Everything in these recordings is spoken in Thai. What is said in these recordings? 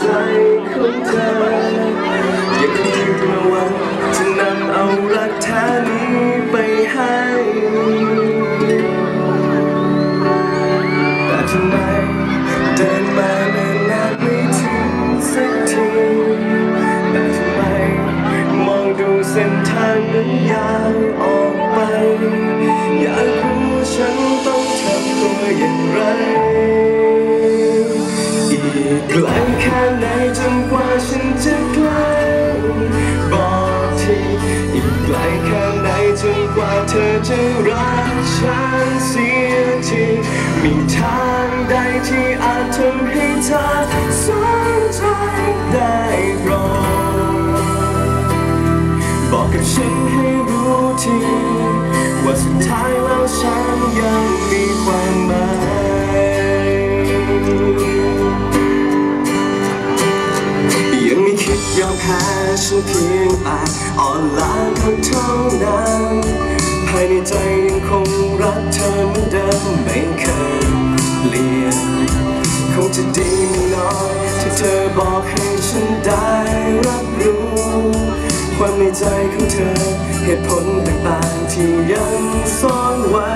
ใจของเธออยากให้ถึงวันจะนำเอารักแท้นี้ไปให้แต่ทำไมเดินมาเนิ่นนานไม่ถึงสักทีแต่ทำไมมองดูเส้นทางนั้น จะรักฉันเสียทีมีทางใดที่อาจทำให้เธอสนใจได้โปรดบอกกับฉันให้รู้ทีว่าสุดท้ายแล้วฉันยังมีความหมายยังไม่คิดยอมแพ้ฉันเพียงอาจอ่อนล้าเท่านั้น ใจยังคงรักเธอเหมือนเดิมไม่เคยเปลี่ยนคงจะดีไม่น้อยถ้าเธอบอกให้ฉันได้รับรู้ความในใจของเธอเหตุผลต่างๆที่ยังซ่อนไว้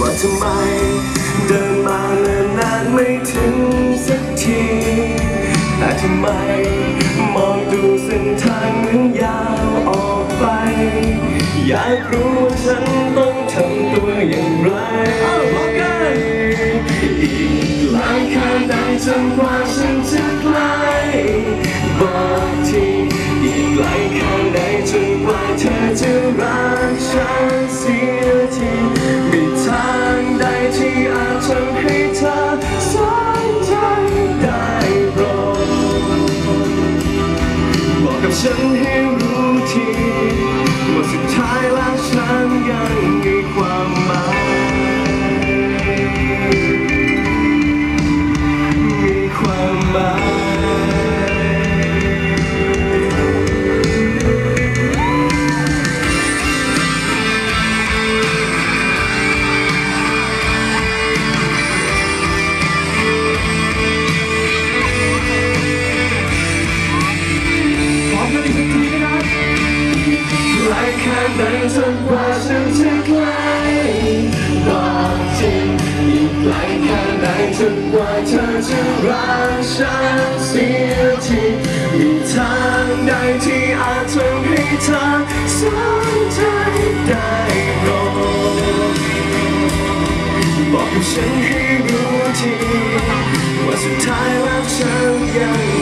ว่าทำไมเดินมาเนิ่นนานไม่ถึงสักทีแต่ทำไม อยากรู้ว่าฉันต้องทำตัวอย่างไรอ,อ,อีกหลายแค่ไหนจนกว่าฉันจะใกล้บอกทีอีกไกลแค่ไหนจนกว่าเธอจะรักฉันเสียทีมีทางใดที่ ฉันจะใกลบอกจริงอีกไกลแค่ไหนจนกว่าเธอจะรักฉันเสียทีมีทางใดที่อาจทำให้เธอสนใจได้โปรดบอกกับฉันให้รู้ทีว่าสุดท้ายแล้วฉันยัง